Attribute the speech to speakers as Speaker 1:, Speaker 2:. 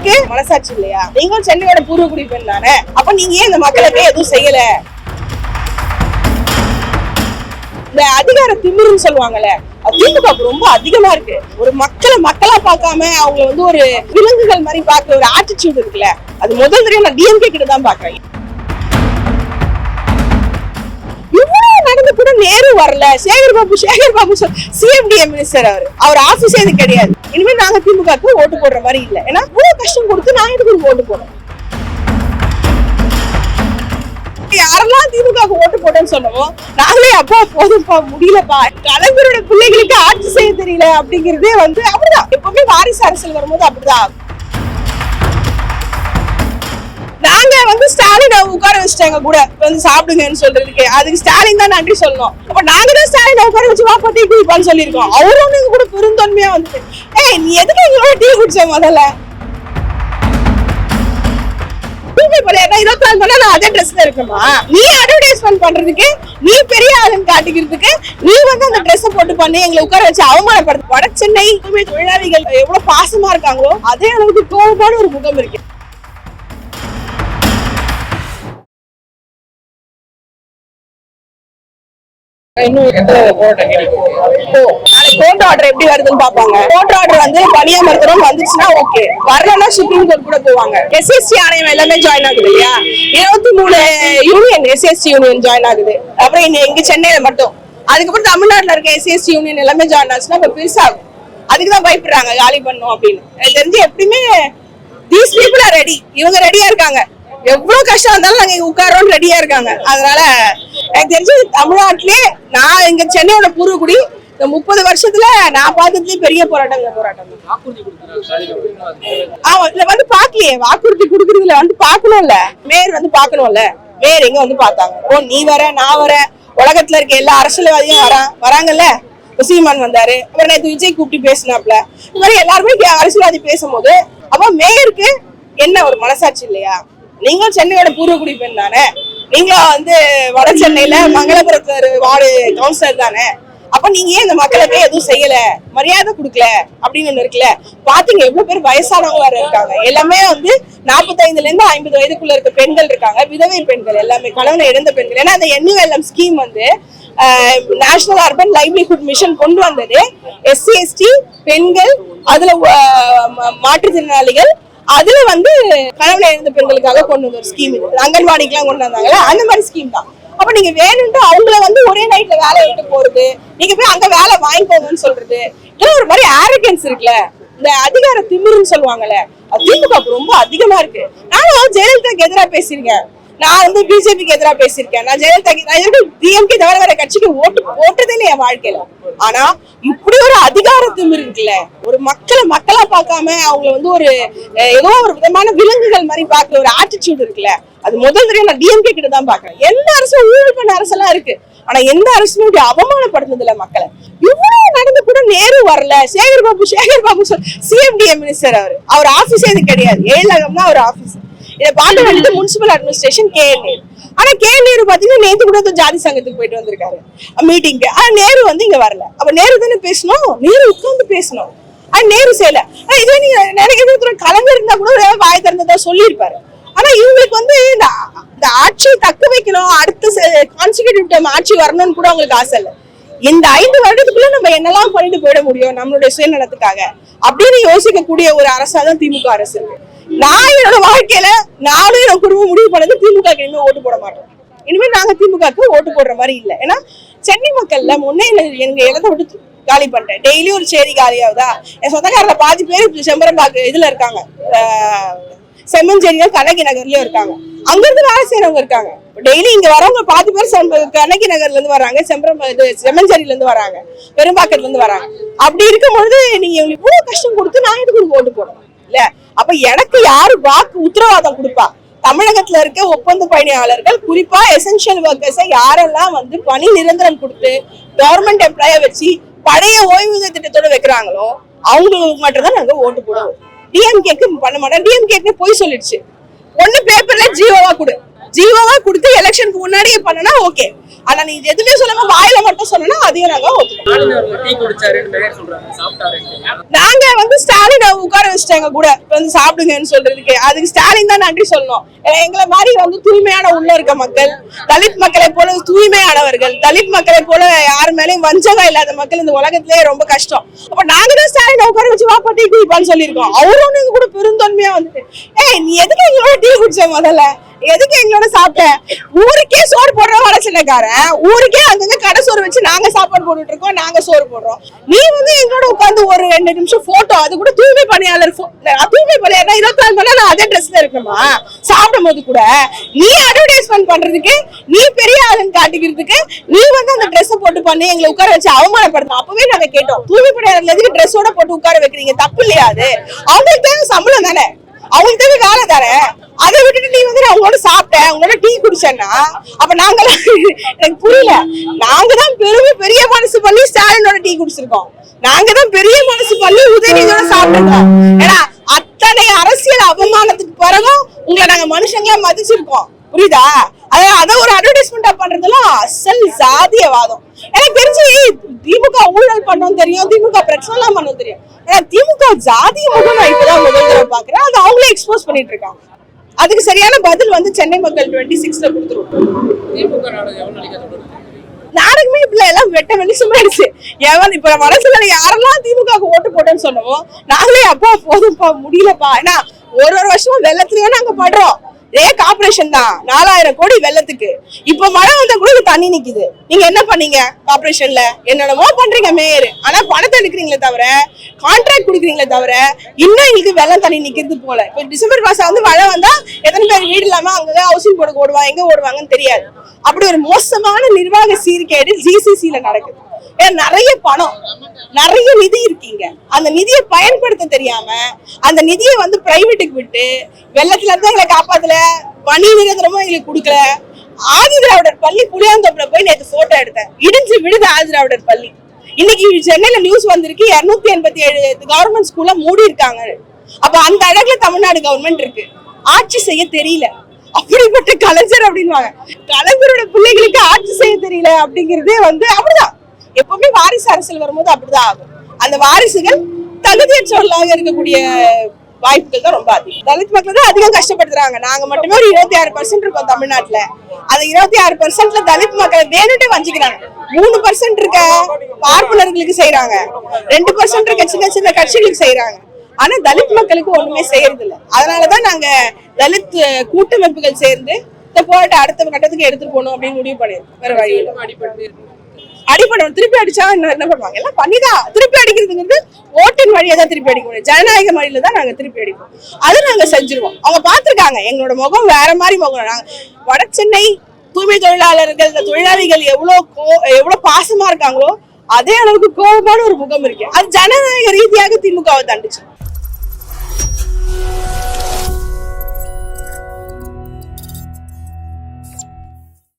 Speaker 1: உங்களுக்கு மனசாட்சி இல்லையா? நீங்களும் சென்னையோட பூர்வ குடி பெண் தானே. அப்ப நீங்க ஏன் இந்த மக்களுக்கு எதுவும் செய்யல? இந்த அதிகார திமிருன்னு சொல்லுவாங்கல்ல திமுக ரொம்ப அதிகமா இருக்கு. ஒரு மக்களை மக்களா பார்க்காம அவங்க வந்து ஒரு விலங்குகள் மாதிரி பார்க்க ஒரு ஆட்டிடியூட் இருக்குல்ல அது முதல் தடவை நான் டிஎம்கே கிட்ட தான் பாக்குறேன் நடந்து கூட நேரு வரல. Sekar Babu Sekar Babu C M D A minister அவர். அவர் ஆபீஸே இது கிடையாது. இனிமேல் நாங்க திமுகக்கு ஓட்டு போடுற மாதிரி இல்லை. ஏன்னா இவ்வளவு கஷ்டம் கொடுத்து நான் எதுக்கு ஓட்டு போடுறோம் யாரெல்லாம் திமுக ஓட்டு போட்டோம்னு சொன்னோம் நாங்களே அப்பா போதும்ப்பா முடியலப்பா. கலைஞரோட பிள்ளைகளுக்கு ஆட்சி செய்ய தெரியல அப்படிங்கிறதே வந்து அப்படிதான். எப்பவுமே வாரிசு அரசியல் வரும்போது அப்படிதான். ஸ்டாலின் உட்கார வச்சுட்டாங்க கூட. வந்து சாப்பிடுங்கன்னு சொல்றதுக்கு. அதுக்கு ஸ்டாலின் தான் நன்றி சொல்லணும். அப்ப நாங்க தான் ஸ்டாலின் உட்கார வச்சு வாப்பா டீ குடிப்பான்னு சொல்லியிருக்கோம். அவரும் எங்க கூட பெருந்தன்மையா வந்துட்டு. ஏய் நீ எதுக்கு எங்களோட டீ குடிச்ச முதல்ல? தூக்கி போல இருபத்தி நாலு மணி நான் அதே ட்ரெஸ்ல இருக்கணுமா? நீ அட்வர்டைஸ்மெண்ட் பண்றதுக்கு நீ பெரிய ஆளுன்னு காட்டிக்கிறதுக்கு நீ வந்து அந்த ட்ரெஸ் போட்டு பண்ணி எங்களை உட்கார வச்சு அவமானப்படுத்து. வட சென்னை எப்பவுமே தொழிலாளிகள் எவ்வளவு பாசமா இருக்காங்களோ அதே அளவுக்கு கோபமான ஒரு முகம் இருக்கு. கோர்ட் ஆர்டர் எப்படி வருதுன்னு பாப்பாங்க கோர்ட் ஆர்டர் வந்து பணியமர்த்தணும் வந்துச்சுன்னா ஓகே வரலன்னா சுப்ரீம் கோர்ட் கூட போவாங்க. எஸ்எஸ்சி ஆணையம் எல்லாமே ஜாயின் ஆகுது இல்லையா? இருபத்தி மூணு யூனியன் எஸ்எஸ்சி யூனியன் ஜாயின் ஆகுது. அப்புறம் இங்க இங்க சென்னையில மட்டும். அதுக்கப்புறம் தமிழ்நாட்டுல இருக்க எஸ்எஸ்சி யூனியன் எல்லாமே ஜாயின் ஆச்சுன்னா இப்ப பெருசாகும். அதுக்கு தான் பயப்படுறாங்க காலி பண்ணும் அப்படின்னு. எனக்கு தெரிஞ்சு எப்படியுமே தீஸ் பீப்புள் ரெடி இவங்க ரெடியா இருக்காங்க. எவ்வளவு கஷ்டம் இருந்தாலும் நாங்க இங்க உட்காரோன்னு ரெடியா இருக்காங்க. அதனால எனக்கு தெரிஞ்சு தமிழ்நாட்டிலே நான் எங்க சென்னையோட பூர்வகுடி இந்த முப்பது வருஷத்துல நான் பார்த்ததுலயே பெரிய போராட்டம் இந்த போராட்டம் ஆமா இதுல வந்து பாக்கலையே வாக்குறுதி குடுக்கறதுல வந்து பாக்கணும்ல மேயர் வந்து பாக்கணும்ல மேயர் எங்க வந்து பார்த்தாங்க? ஓ நீ வர நான் வர. உலகத்துல இருக்க எல்லா அரசியல்வாதியும் வரா வராங்கல்ல? சீமான் வந்தாரு. அப்புறம் நேற்று விஜய் கூப்பிட்டு பேசினாப்ல இந்த மாதிரி எல்லாருமே அரசியல்வாதி பேசும்போது அப்போ மேயருக்கு என்ன ஒரு மனசாட்சி இல்லையா? நீங்களும் சென்னையோட பூர்வகுடி பெண் தானே? நீங்களும் வந்து வட சென்னையில மங்களபுரத்து வார்டு கவுன்சிலர் தானே. அப்ப நீங்க ஏன் இந்த மக்களுக்கு எதுவும் செய்யல? மரியாதை கொடுக்கல அப்படின்னு ஒண்ணு இருக்குல்ல? பாத்தீங்க எவ்வளவு பேர் வயசானவங்க வேற இருக்காங்க. எல்லாமே வந்து நாற்பத்தைந்துல இருந்து ஐம்பது வயதுக்குள்ள இருக்க பெண்கள் இருக்காங்க. விதவை பெண்கள் எல்லாமே கணவனை இழந்த பெண்கள். ஏன்னா அந்த N U L M scheme வந்து நேஷனல் அர்பன் லைவ்லிஹுட் மிஷன் கொண்டு வந்தது. எஸ்சி எஸ்டி பெண்கள் அதுல மாற்றுத்திறனாளிகள் அதுல வந்து கணவனை இழந்த பெண்களுக்காக கொண்டு வந்த ஒரு ஸ்கீம் அங்கன்வாடிக்கு எல்லாம் கொண்டு வந்தாங்கல்ல அந்த மாதிரி ஸ்கீம் தான். அப்ப நீங்க வேணும்ட்டு அவங்கள வந்து ஒரே நைட்ல வேலை விட்டு போறது நீங்க போய் அங்க வேலை வாங்கிக்கோங்கன்னு சொல்றது இதெல்லாம் ஒரு மாதிரி ஆரோக்கியன்ஸ் இருக்குல்ல. இந்த அதிகார திமிருன்னு சொல்லுவாங்கல்ல அது திமுக ரொம்ப அதிகமா இருக்கு. நானும் ஜெயலலிதாக்கு எதிரா பேசியிருக்கேன். நான் வந்து பிஜேபிக்கு எதிராக பேசியிருக்கேன். நான் ஜெயலலிதாக்கு நான் டிஎம்கே தவிர வேற கட்சிக்கு ஓட்டு போட்டதே இல்லை என் வாழ்க்கையில. ஆனா இப்படி ஒரு அதிகாரத்தும் இருக்குல்ல ஒரு மக்களை மக்களா பார்க்காம அவங்கள வந்து ஒரு ஏதோ ஒரு விதமான விலங்குகள் மாதிரி பார்க்குற ஒரு ஆட்டிடியூட் இருக்குல்ல அது முதல் தடவை நான் டிஎம்கே கிட்ட தான் பாக்குறேன் எந்த அரசும் ஊழல் பண்ண அரசெல்லாம் இருக்கு. ஆனா எந்த அரசுமே இப்படி அவமானப்படுத்துனது இல்ல மக்களை. இவ்வளவு நடந்து கூட நேரு வரல. Sekar Babu Sekar Babu C M D A minister அவர். அவர் ஆபீஸே இது கிடையாது. ஏழகம் தான் அவர் ஆபீஸ் இதை பார்க்க வேண்டியது முனிசிபல் அட்மினிஸ்ட்ரேஷன் கே நேரு. ஆனா கே நேரு பாத்தீங்கன்னா நேத்து கூட வந்து ஜாதி சங்கத்துக்கு போயிட்டு வந்திருக்காரு. மீட்டிங்க்கு ஆனா நேரு வந்து இங்க வரல. அப்ப நேரு தானே பேசணும்? நேரு உட்கார்ந்து பேசணும். ஆனா நேரு செய்யல. ஆனா இதுவே நீங்க நினைக்கிறது கலைஞர் இருந்தா கூட ஒரு வாய் திறந்ததா சொல்லியிருப்பாரு. ஆனா இவங்களுக்கு வந்து இந்த இந்த ஆட்சியை தக்க வைக்கணும் அடுத்த கான்சிக்யூட்டிவ் டைம் ஆட்சி வரணும்னு கூட அவங்களுக்கு ஆசை இல்லை. இந்த ஐந்து வருடத்துக்குள்ள நம்ம என்னெல்லாம் பண்ணிட்டு போயிட முடியும் நம்மளுடைய சுயநலத்துக்காக? அப்படின்னு யோசிக்கக்கூடிய ஒரு அரசா தான் திமுக அரசு இருக்கு. நான் என்னோட வாழ்க்கையில நானும் என் குடும்பம் முடிவு பண்ணது திமுக இனிமேல் ஓட்டு போட மாட்டோம். இனிமேல் நாங்க திமுகக்கு ஓட்டு போடுற மாதிரி இல்லை. ஏன்னா சென்னை மக்கள்ல முன்னே எங்க இடத்த விட்டு காலி பண்ணிட்டேன் டெய்லி ஒரு சேரி காலியாகுதா? என் சொந்தக்காரல பாதி பேர் செம்பரம்பாக்கு இதுல இருக்காங்க. செம்மஞ்சேரியா கண்ணகி நகர்லயும் இருக்காங்க. அங்க இருந்து வேலை செய்யறவங்க இருக்காங்க டெய்லி இங்க வரவங்க பாதி பேர் கண்ணகி நகர்ல இருந்து வராங்க. செம்பரம் இது செம்மஞ்சேரியில இருந்து வராங்க. பெரும்பாக்கத்துல இருந்து வராங்க. அப்படி இருக்கும் பொழுது நீங்க இவங்களுக்கு இவ்வளவு கஷ்டம் கொடுத்து நான் எதுக்கு ஓட்டு போடணும்? இல்ல. அப்ப எனக்கு யாரு வாக்கு உத்தரவாதம் கொடுப்பா? தமிழகத்துல இருக்க ஒப்பந்த பயணியாளர்கள் குறிப்பா எசென்ஷியல் ஒர்க்கர்ஸை யாரெல்லாம் வந்து பணி நிரந்தரம் கொடுத்து கவர்மெண்ட் எம்ப்ளாய வச்சு பழைய ஓய்வூதிய திட்டத்தோட வைக்கிறாங்களோ அவங்களுக்கு மட்டும் தான் நாங்க ஓட்டு போடுவோம். டிஎம்கேக்கு பண்ண மாட்டோம். டிஎம்கே போய் சொல்லிடுச்சு. ஒண்ணு பேப்பர்ல ஜீவோவா கொடு. ஜீவோவா கொடுத்து எலெக்ஷனுக்கு முன்னாடியே பண்ணனா ஓகே ஆனா நீ எதுவுமே சொல்லாம வாயில மட்டும் சொன்னா அதையும் நாங்க ஒத்துக்கோம் உட்கார வச்சுட்டாங்க கூட. இப்போ வந்து சாப்பிடுங்கன்னு சொல்றதுக்கு. அதுக்கு ஸ்டாலின் தான் நன்றி சொல்லணும். ஏன்னா எங்களை மாதிரி வந்து தூய்மையான உள்ள இருக்க மக்கள் தலித் மக்களை போல தூய்மையானவர்கள் தலித் மக்களை போல யார் மேலேயும் வஞ்சகம் இல்லாத மக்கள் இந்த உலகத்திலேயே ரொம்ப கஷ்டம். அப்ப நாங்க தான் ஸ்டாலின் உட்கார வச்சு வாப்பா டீ குடிப்பான்னு சொல்லியிருக்கோம். அவரும் கூட பெருந்தன்மையா வந்துட்டு ஏய் நீ எதுக்கு எங்களோட டீ குடிச்ச முதல்ல? எதுக்கு எங்களோட சாப்பிட்ட? ஊருக்கே சோறு போடுற சின்னக்காரன் ஊருக்கே அங்கங்க கடை சோறு வச்சு நாங்க சாப்பாடு போட்டுட்டு இருக்கோம் நாங்க சோறு போடுறோம். நீ வந்து எங்களோட உட்காந்து ஒரு ரெண்டு நிமிஷம் போட்டோ அது கூட தூய்மை பணியாளர் தூய்மை பணியாளர் இருபத்தி நாலு மணி நேரம் அதே ட்ரெஸ்ல இருக்கணுமா? சாப்பிடும் போது கூட நீ அட்வர்டைஸ்மெண்ட் பண்றதுக்கு நீ பெரிய ஆளுன்னு காட்டிக்கிறதுக்கு நீ வந்து அந்த ட்ரெஸ் போட்டு பண்ணி எங்களை உட்கார வச்சு அவமானப்படுத்தணும். அப்பவே நாங்க கேட்டோம் தூய்மை பணியாளர் எதுக்கு ட்ரெஸ்ஸோட போட்டு உட்கார வைக்கிறீங்க? தப்பு இல்லையா அது? அவங்களுக்கு தேவை சம்பளம் தானே? அவங்களுக்கு தேவை வேலை தானே? அதை விட்டுட்டு நீ வந்து நான் உங்களோட சாப்பிட்டேன். உங்களோட டீ குடிச்சேன்னா அப்ப நாங்கெல்லாம் எனக்கு புரியல. நாங்க தான் பெரிய பெரிய மனசு பண்ணி ஸ்டாலினோட டீ குடிச்சிருக்கோம். நாங்க தான் பெரிய மனசு பண்ணி உதயநிதியோட சாப்பிட்டுருக்கோம் ஏன்னா அத்தனை அரசியல் அவமானத்துக்கு பிறகும் உங்களை நாங்க மனுஷங்களா மதிச்சிருக்கோம். புரியுதா? அத அதை ஒரு அட்வர்டைஸ்மெண்டா பண்றதுலாம் அசல் சாதியவாதம் எனக்கு தெரிஞ்சு திமுக ஊழல் பண்ணவும் தெரியும். திமுக பிரச்சனை எல்லாம் பண்ணவும் தெரியும். ஆனா திமுக ஜாதிய முகம் நான் இப்பதான் முதல் தடவை பாக்குறேன் அது அவங்களே எக்ஸ்போஸ் பண்ணிட்டு இருக்காங்க. அதுக்கு சரியான பதில் வந்து சென்னை மக்கள் டுவெண்ட்டி சிக்ஸ்ல கொடுத்துருவோம்.
Speaker 2: நாடகம் எவ்வளவு நாளைக்கு தொடரும்
Speaker 1: நாடகமே இப்ப எல்லாம் வெட்ட வெளிச்சமாயிடுச்சு எவன் இப்ப மனசுல யாரெல்லாம் திமுக ஓட்டு போட்டோன்னு சொன்னோமோ நாங்களே அப்பா போதும்ப்பா முடியலப்பா. ஏன்னா ஒரு ஒரு வருஷமும் வெள்ளத்துலயே நாங்க படுறோம். ரே கார்பரேஷன் தான். நாலாயிரம் கோடி வெள்ளத்துக்கு. இப்ப மழை வந்தா கூட இங்க தண்ணி நிக்குது. நீங்க என்ன பண்ணீங்க கார்பரேஷன்ல என்னென்னமோ பண்றீங்க மேயர் ஆனா பணத்தை எடுக்கிறீங்களே தவிர கான்ட்ராக்ட் கொடுக்குறீங்களே தவிர இன்னும் எங்களுக்கு வெள்ளம் தண்ணி நிக்கிறது போல. இப்ப டிசம்பர் மாசம் வந்து மழை வந்தா எத்தனை பேர் வீடு இல்லாம அங்கதான் ஹவுசிங் போர்டு ஓடுவாங்க எங்க ஓடுவாங்கன்னு தெரியாது. அப்படி ஒரு மோசமான நிர்வாக சீர்கேடு ஜிசிசில நடக்குது. நிறைய பணம். நிறைய நிதி இருக்கீங்க. அந்த நிதியை பயன்படுத்த தெரியாம அந்த நிதியை வந்து பிரைவேட்டுக்கு விட்டு வெள்ளத்துல இருந்து எங்களை காப்பாத்தல பணி நிரந்தரமும் எங்களுக்கு கொடுக்கல. ஆதி திராவிடர் பள்ளி புளியாந்தோப்புல போய் நேற்று போட்டோ எடுத்தேன். இடிஞ்சு விடுது ஆதி திராவிடர் பள்ளி. இன்னைக்கு சென்னையில நியூஸ் வந்திருக்கு இருநூத்தி எண்பத்தி ஏழு கவர்மெண்ட் ஸ்கூல்ல மூடி இருக்காங்க. அப்ப அந்த அழகுல தமிழ்நாடு கவர்மெண்ட் இருக்கு. ஆட்சி செய்ய தெரியல. அப்படிப்பட்ட கலைஞர் அப்படின்வாங்க கலைஞரோட பிள்ளைகளுக்கு ஆட்சி செய்ய தெரியல அப்படிங்கிறதே வந்து அப்படிதான். எப்பவுமே வாரிசு அரசியல் வரும்போது அப்படிதான் ஆகும். அந்த வாரிசுகள் தகுதியற்றவர்களாக இருக்கக்கூடிய வாய்ப்புகள் தான் ரொம்ப அதிகம். தலித் மக்கள் தான் அதிகம் கஷ்டப்படுத்துறாங்க. நாங்க மட்டுமே ஒரு இருபத்தி ஆறு பர்சன்ட் இருக்கோம் தமிழ்நாட்டுல. அந்த இருபத்தி ஆறு பர்சன்ட்ல தலித் மக்களை வேணுட்டே வஞ்சிக்கிறாங்க. மூணு பர்சன்ட் இருக்க பார்ப்பனர்களுக்கு செய்யறாங்க ரெண்டு பர்சன்ட் இருக்க சின்ன சின்ன கட்சிகளுக்கு செய்யறாங்க ஆனா தலித் மக்களுக்கு ஒண்ணுமே செய்யறது இல்ல அதனாலதான் நாங்க தலித் கூட்டமைப்புகள் சேர்ந்து இந்த போராட்டம் அடுத்த கட்டத்துக்கு எடுத்துட்டு போகணும் அப்படின்னு முடிவு பண்ணிருக்கோம் வேற வழி அடிப்படணும் திருப்பி அடிச்சா என்ன என்ன பண்ணுவாங்க? எல்லாம் பண்ணிதான். திருப்பி அடிக்கிறதுங்கிறது ஓட்டின் வழியை தான் திருப்பி அடிக்க முடியும். ஜனநாயக வழியில தான் நாங்க திருப்பி அடிப்போம். அது நாங்க செஞ்சிருவோம். அவங்க பார்த்துருக்காங்க. எங்களோட முகம் வேற மாதிரி முகம். நாங்க வட சென்னை தூய்மை தொழிலாளர்கள் இந்த தொழிலாளிகள் எவ்வளோ கோ எவ்வளோ பாசமா இருக்காங்களோ அதே அளவுக்கு கோபமான ஒரு முகம் இருக்கு. அது ஜனநாயக ரீதியாக திமுகவை தண்டுச்சு.